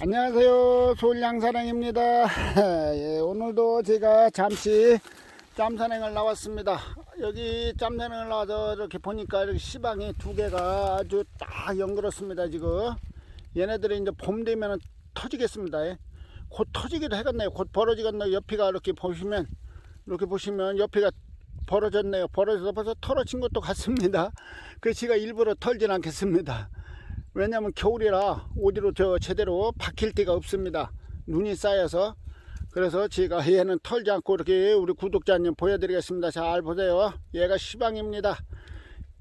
안녕하세요. 서울양사랑입니다. 예, 오늘도 제가 잠시 짬산행을 나왔습니다. 여기 짬산행을 나와서 이렇게 보니까 이렇게 시방이 두 개가 아주 딱 연그렇습니다. 지금 얘네들이 이제 봄 되면 터지겠습니다. 예. 곧 터지기도 하겠네요. 곧 벌어지겠네요. 옆이가 이렇게 보시면 이렇게 보시면 옆이가 벌어졌네요. 벌어져서 벌써 털어진 것도 같습니다. 그 제가 일부러 털진 않겠습니다. 왜냐면 겨울이라 어디로 저 제대로 박힐 데가 없습니다. 눈이 쌓여서 그래서 제가 얘는 털지 않고 이렇게 우리 구독자님 보여드리겠습니다. 잘 보세요. 얘가 시방입니다.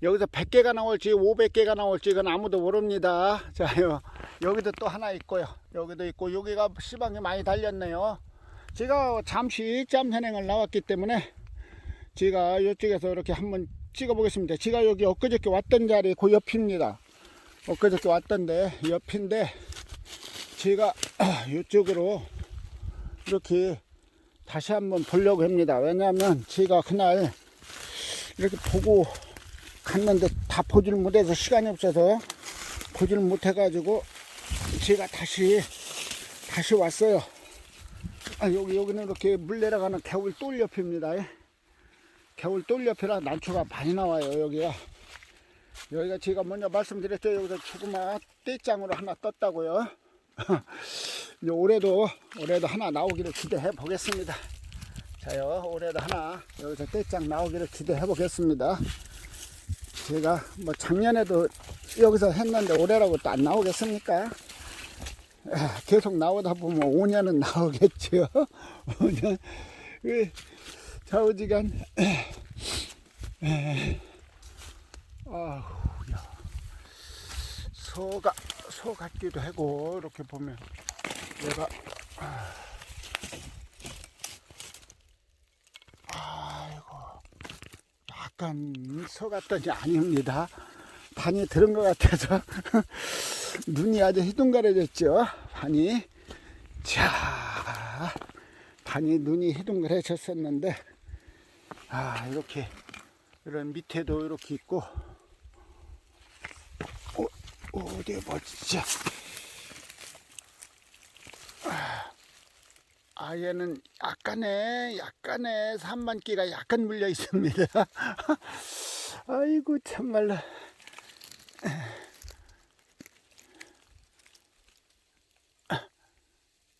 여기서 100개가 나올지 500개가 나올지 이건 아무도 모릅니다. 자 요 여기도 또 하나 있고요. 여기도 있고 여기가 시방이 많이 달렸네요. 제가 잠시 짬선행을 나왔기 때문에 제가 이쪽에서 이렇게 한번 찍어 보겠습니다. 제가 여기 엊그저께 왔던 자리 그 옆입니다. 엊그저께 왔던데 옆인데 제가 이쪽으로 이렇게 다시 한번 보려고 합니다. 왜냐하면 제가 그날 이렇게 보고 갔는데 다 보질 못해서 시간이 없어서 보질 못해 가지고 제가 다시 다시 왔어요. 아, 여기 여기는 이렇게 물 내려가는 겨울 똘 옆입니다. 겨울 똘 옆이라 난초가 많이 나와요. 여기가 여기가 제가 먼저 말씀드렸죠. 여기서 조그마 떼장으로 하나 떴다고요. 이제 올해도 올해도 하나 나오기를 기대해 보겠습니다. 자요 올해도 하나 여기서 떼장 나오기를 기대해 보겠습니다. 제가 뭐 작년에도 여기서 했는데 올해라고 또 안 나오겠습니까? 아, 계속 나오다 보면 5년은 나오겠죠. 5년. 그 좌우지간 아우야 소가 소 같기도 하고 이렇게 보면 얘가 아이고 약간 소 같더니 아닙니다. 반이 들은 것 같아서 눈이 아주 희둥거려졌죠. 반이 자 반이 눈이 희둥거려졌었는데 아 이렇게 이런 밑에도 이렇게 있고 어, 어디 보자. 아 얘는 약간의 약간의 산만기가 약간 물려 있습니다. 아이고 참말로.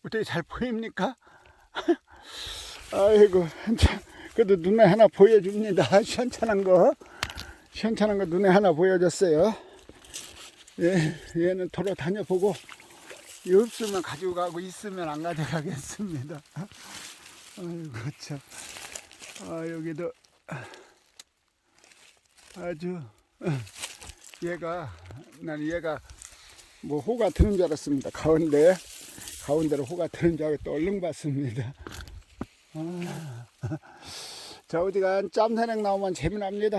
어떻게 잘 보입니까? 아이고 참, 그래도 눈에 하나 보여줍니다. 시원찮은 거. 시원찮은 거 눈에 하나 보여줬어요 예, 얘는 도로 다녀보고 없으면 가지고 가고 있으면 안 가져가겠습니다. 아이고 참 아, 여기도 아주 얘가 난 얘가 뭐 호가 드는 줄 알았습니다. 가운데 가운데로 호가 드는 줄 알고 또 얼른 봤습니다. 아, 자 어디간 짬산행 나오면 재미납니다.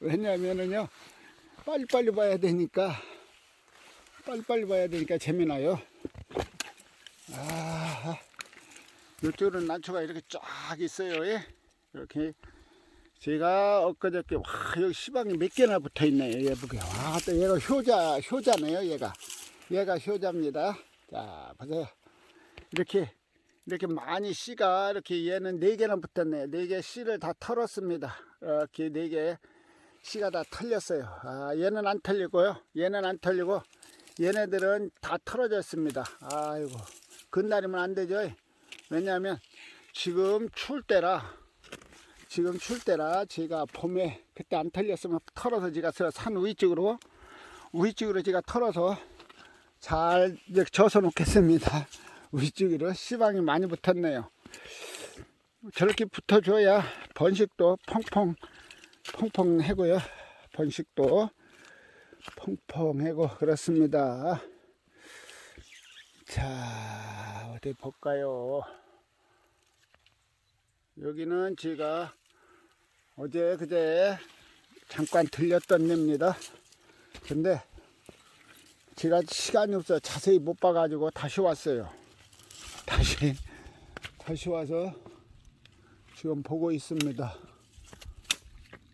왜냐면은요 빨리빨리 봐야 되니까 빨리빨리 봐야 되니까 재미나요? 아 이쪽으로는 난초가 이렇게 쫙 있어요 예? 이렇게 제가 엊그저께 와 여기 시방이 몇 개나 붙어 있네요 얘 보게. 와 또 얘가 효자 효자네요 얘가. 얘가 효자입니다. 자 보세요. 이렇게 이렇게 많이 씨가 이렇게 얘는 네 개나 붙었네요. 네 개 씨를 다 털었습니다. 이렇게 네 개 씨가 다 털렸어요. 아 얘는 안 털리고요. 얘는 안 털리고 얘네들은 다 털어졌습니다 아이고 그날이면 안 되죠 왜냐하면 지금 추울 때라 지금 출 때라 제가 봄에 그때 안 털렸으면 털어서 제가 산 위쪽으로 위쪽으로 제가 털어서 잘 져서 놓겠습니다. 위쪽으로 시방이 많이 붙었네요. 저렇게 붙어줘야 번식도 펑펑 펑펑하고요. 번식도 펑펑하고 그렇습니다. 자 어디 볼까요? 여기는 제가 어제 그제 잠깐 들렸던 데입니다. 근데 제가 시간이 없어 자세히 못 봐가지고 다시 왔어요. 다시 다시 와서 지금 보고 있습니다.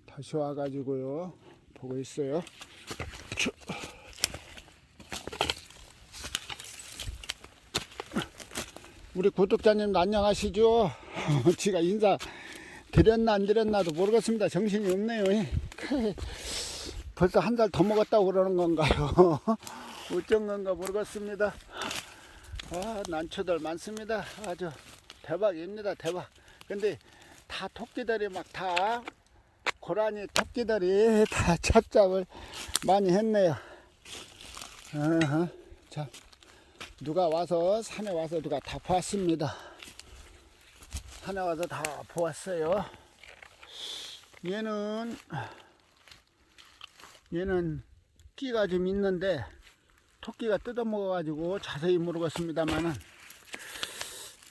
다시 와가지고요 보고 있어요. 우리 구독자님도 안녕하시죠? 지가 인사 드렸나 안 드렸나도 모르겠습니다. 정신이 없네요. 벌써 한살더 먹었다고 그러는 건가요? 어쩐 건가 모르겠습니다. 아, 난초들 많습니다. 아주 대박입니다. 대박. 근데 다 토끼들이 막 다 고라니 토끼들이 다 찹찹을 많이 했네요. 어허. 자, 누가 와서 산에 와서 누가 다 보았습니다. 산에 와서 다 보았어요. 얘는 얘는 끼가 좀 있는데 토끼가 뜯어먹어가지고 자세히 모르겠습니다만은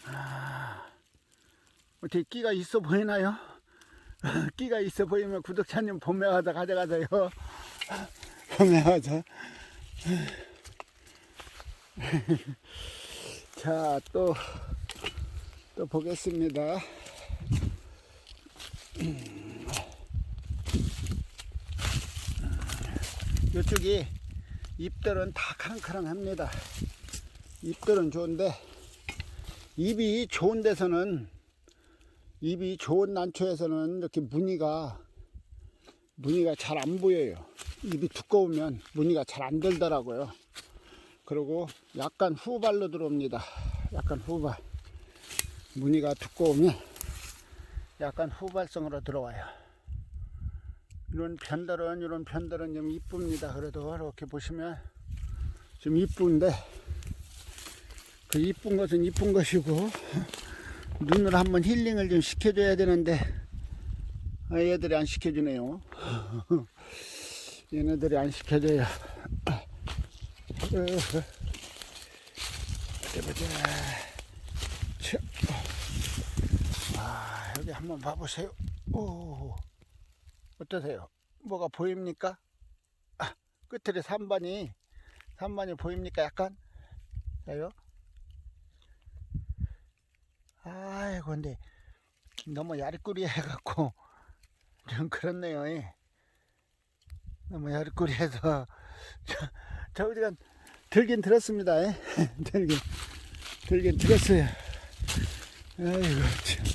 아, 어떻게 끼가 있어 보이나요? 끼가 있어 보이면 구독자님 와서 가져가세요. 와서. 자, 또, 또 보겠습니다. 이쪽이 잎들은 다 카랑카랑합니다. 잎들은 좋은데 잎이 좋은 데서는 잎이 좋은 난초에서는 이렇게 무늬가 무늬가 잘 안 보여요. 잎이 두꺼우면 무늬가 잘 안 들더라고요. 그리고 약간 후발로 들어옵니다. 약간 후발. 무늬가 두꺼우면 약간 후발성으로 들어와요. 이런 편들은 이런 편들은 좀 이쁩니다. 그래도 이렇게 보시면 좀 이쁜데 그 이쁜 것은 이쁜 것이고 눈을 한번 힐링을 좀 시켜줘야 되는데 아, 얘들이 안 시켜주네요. 얘네들이 안 시켜줘요. 어디 보자. 자. 아, 여기 한번 봐보세요. 오, 어떠세요? 뭐가 보입니까? 아, 끝에 3번이, 3번이 보입니까? 약간? 자요? 아이고, 근데 너무 야리꾸리 해갖고 좀 그렇네요. 예. 너무 야리꾸리 해서 저, 저 우리가 들긴 들었습니다. 예. 들긴 들긴 들었어요. 아이고 참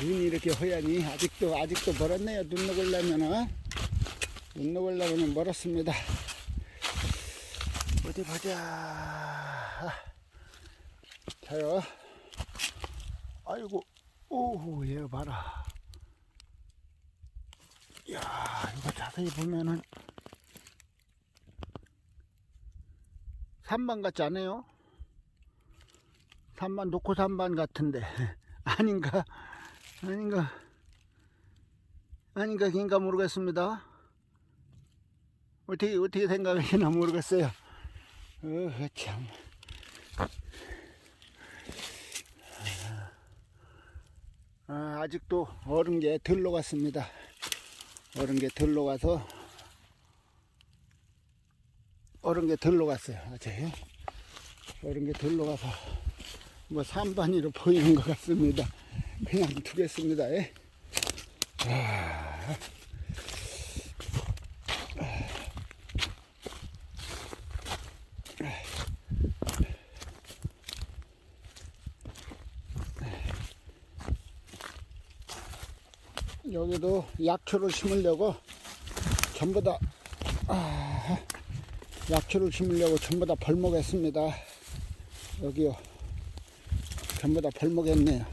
눈이 이렇게 허야니 아직도 아직도 멀었네요. 눈 녹으려면은 눈 녹으려면은 멀었습니다. 어디 보자. 아, 자요. 아이고 오우 얘 봐라. 야 이거 자세히 보면은 3반 같지 않아요? 3반 놓고 3반 같은데. 아닌가? 아닌가? 아닌가 긴가 모르겠습니다. 어떻게 어떻게 생각하시나 모르겠어요. 어참 아, 아직도 얼은 게 덜 녹았습니다 얼은 게 덜 녹아서 얼은 게 덜 녹았어요. 아직. 얼은 게 덜 녹아서 뭐 산반이로 보이는 것 같습니다. 그냥 두겠습니다. 예. 아. 여기도 약초를 심으려고 전부 다 아, 약초를 심으려고 전부 다 벌목했습니다. 여기요. 전부 다 벌목했네요.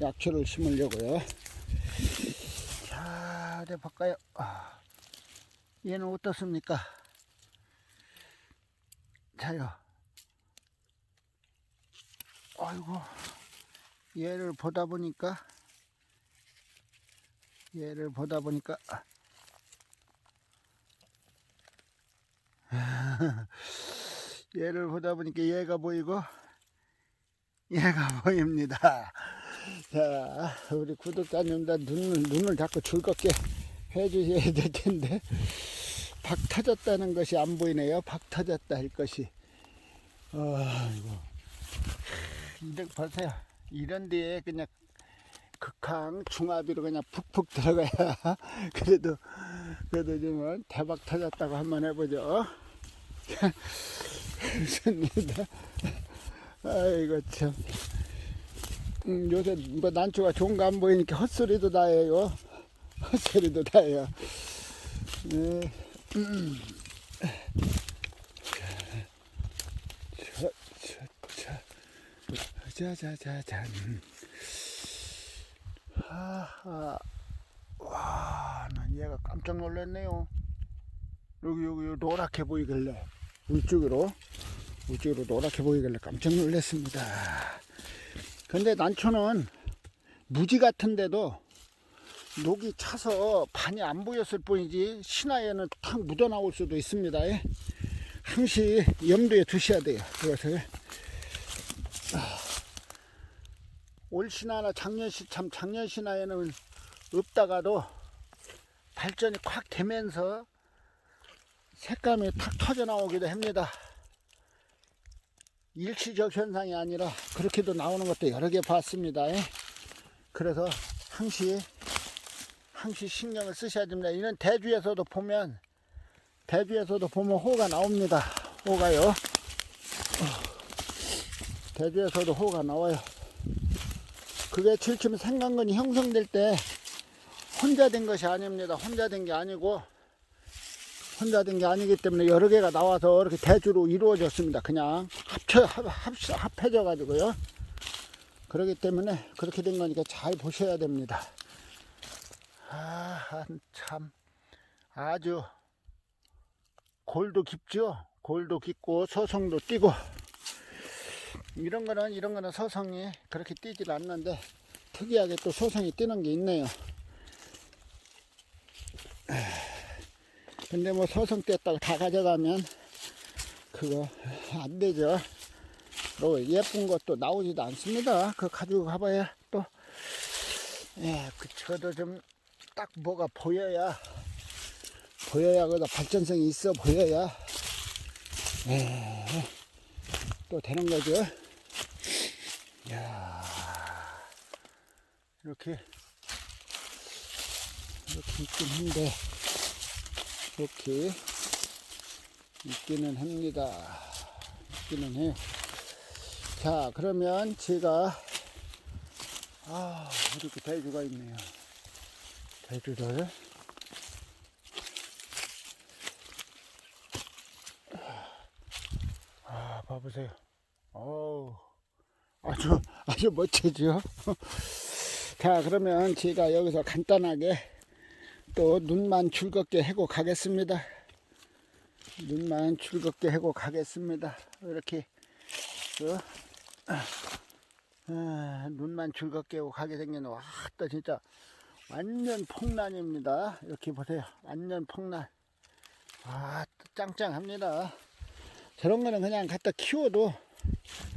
약초를 심으려고요. 자, 어디 볼까요? 아, 얘는 어떻습니까? 자요. 아이고, 얘를 보다 보니까, 얘를 보다 보니까, 얘를 보다 보니까 얘가 보이고 얘가 보입니다. 자, 우리 구독자님들 눈을, 눈을 자꾸 즐겁게 해주셔야 될 텐데, 박 터졌다는 것이 안 보이네요. 박 터졌다 할 것이. 아이고. 이런, 보세요. 이런 데에 그냥 극항 중화비로 그냥 푹푹 들어가야 그래도 그래도 좀 대박 터졌다고 한번 해보죠. 좋습니다. 아이고 참. 음, 요새 뭐 난초가 좋은 거 안 보이니까 헛소리도 다 해요. 헛소리도 다 해요. 네. 음. 자, 자, 자, 자, 하. 와, 난 얘가 깜짝 놀랐네요. 여기, 여기, 여기 노랗게 보이길래. 우쪽으로, 우쪽으로 노랗게 보이길래 깜짝 놀랐습니다. 근데 난초는 무지 같은데도 녹이 차서 반이 안 보였을 뿐이지 신화에는 탁 묻어 나올 수도 있습니다. 예. 항시 염두에 두셔야 돼요. 그것을. 아, 올 신화나 작년 시, 참 작년 신화에는 없다가도 발전이 콱 되면서 색감이 탁 터져 나오기도 합니다. 일시적 현상이 아니라 그렇게도 나오는 것도 여러 개 봤습니다. 예. 그래서 항시 항시 신경을 쓰셔야 됩니다. 이런 대주에서도 보면 대주에서도 보면 호가 나옵니다. 호가요. 어, 대주에서도 호가 나와요. 그게 질춤 생강근이 형성될 때 혼자 된 것이 아닙니다. 혼자 된 게 아니고 혼자 된 게 아니기 때문에 여러 개가 나와서 이렇게 대주로 이루어졌습니다. 그냥 합쳐 합, 합, 합해져 가지고요. 그렇기 때문에 그렇게 된 거니까 잘 보셔야 됩니다. 아, 참 아주 골도 깊죠. 골도 깊고 서성도 띄고 이런 거는 이런 거는 서성이 그렇게 띄질 않는데 특이하게 또 서성이 띄는 게 있네요. 근데 뭐 서성 뗐다가 다 가져가면 그거 안 되죠. 또 예쁜 것도 나오지도 않습니다. 그거 가지고 가봐야 또, 예, 그, 저도 좀 딱 뭐가 보여야, 보여야, 그다 발전성이 있어 보여야, 예, 또 되는 거죠. 야 이렇게, 이렇게 있긴 한데, 이렇게 있기는 합니다. 있기는 해요. 자, 그러면 제가, 아, 이렇게 대주가 있네요. 대주를. 아, 봐보세요. 어우, 아주, 아주 멋지죠? 자, 그러면 제가 여기서 간단하게 또 눈만 즐겁게 하고 가겠습니다. 눈만 즐겁게 하고 가겠습니다. 이렇게, 그, 아, 눈만 즐겁게 하고 가게 생긴 와, 또 진짜 완전 폭란입니다. 이렇게 보세요. 완전. 아, 또 짱짱합니다. 저런 거는 그냥 갖다 키워도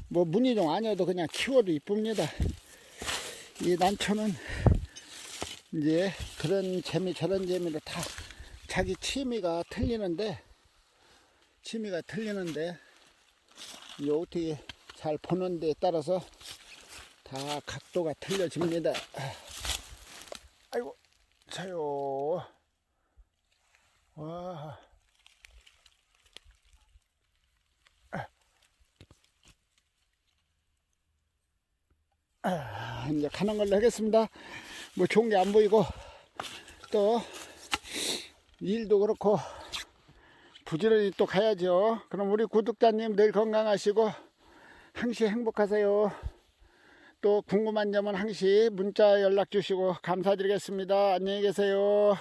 뭐 무늬종 아니어도 그냥 키워도 이쁩니다. 이 난초는 이제 그런 재미 저런 재미로 다 자기 취미가 틀리는데 취미가 틀리는데 이제 어떻게 잘 보는 데에 따라서 다 각도가 틀려집니다. 아이고, 자요. 와. 아, 이제 가는 걸로 하겠습니다. 뭐 좋은 게 안 보이고 또 일도 그렇고 부지런히 또 가야죠. 그럼 우리 구독자님 늘 건강하시고 항시 행복하세요. 또 궁금한 점은 항시 문자 연락 주시고 감사드리겠습니다. 안녕히 계세요.